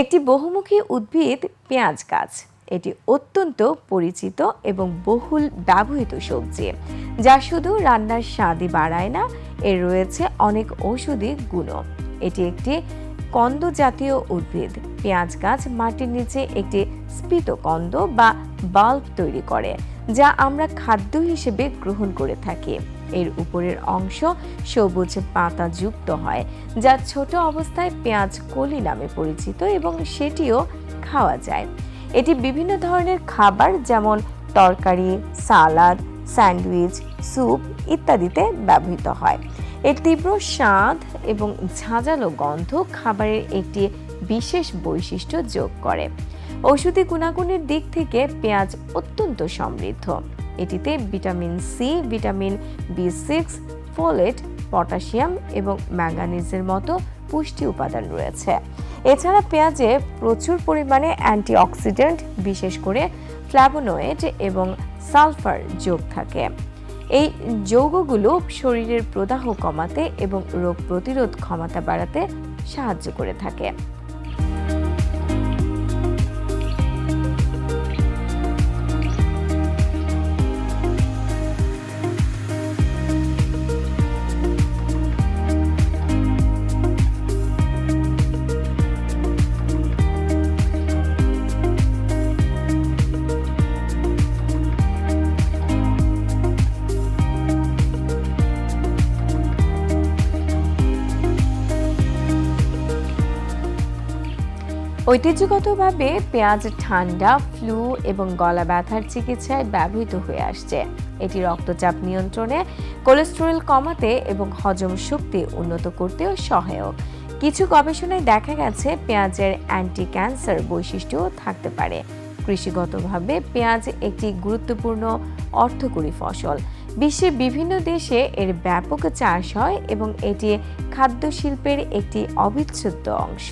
একটি বহুমুখী উদ্ভিদ পেঁয়াজ গাছ। এটি অত্যন্ত পরিচিত এবং বহুল ব্যবহৃত সবজি। যা শুধু রান্নার স্বাদই বাড়ায় না, এর রয়েছে অনেক ঔষধি গুণও। এটি একটি কন্দ জাতীয় উদ্ভিদ। পেঁয়াজ গাছ মাটির নিচে একটি স্ফীত কন্দ বা বাল্ব তৈরি করে, যা আমরা খাদ্য হিসেবে গ্রহণ করে থাকি। এর উপরের অংশ সবুজ পাতা যুক্ত হয়, যা ছোট অবস্থায় পেঁয়াজ কলি নামে পরিচিত এবং সেটিও খাওয়া যায়। এটি বিভিন্ন ধরনের খাবার যেমন তরকারি, সালাদ, স্যান্ডউইচ, স্যুপ ইত্যাদিতে ব্যবহৃত হয়। এর তীব্র স্বাদ এবং ঝাঁঝালো গন্ধ খাবারের একটি বিশেষ বৈশিষ্ট্য যোগ করে। ঔষধি গুণাগুণের দিক থেকে পেঁয়াজ অত্যন্ত সমৃদ্ধ। এটিতে vitamin C vitamin B six folate potassium এবং ম্যাঙ্গানিজের মতো পুষ্টি উপাদান রয়েছে। এছাড়া পেঁয়াজে প্রচুর পরিমাণে অ্যান্টিঅক্সিডেন্ট বিশেষ করে ফ্ল্যাভোনয়েড এবং সালফার যোগ থাকে। এই যৌগগুলো শরীরের প্রদাহ কমাতে এবং রোগ প্রতিরোধ ক্ষমতা বাড়াতে সাহায্য করে থাকে। ঐতিহ্যগতভাবে পেঁয়াজ ঠান্ডা, ফ্লু এবং গলা ব্যথার চিকিৎসায় ব্যবহৃত হয়ে আসছে। এটি রক্তচাপ নিয়ন্ত্রণে, কোলেস্টেরল কমাতে এবং হজম শক্তি উন্নত করতেও সহায়ক। কিছু গবেষণায় দেখা গেছে, পেঁয়াজের অ্যান্টি ক্যান্সার বৈশিষ্ট্যও থাকতে পারে। কৃষিগতভাবে পেঁয়াজ একটি গুরুত্বপূর্ণ অর্থকরী ফসল। বিশ্বের বিভিন্ন দেশে এর ব্যাপক চাষ হয় এবং এটি খাদ্য শিল্পের একটি অবিচ্ছেদ্য অংশ।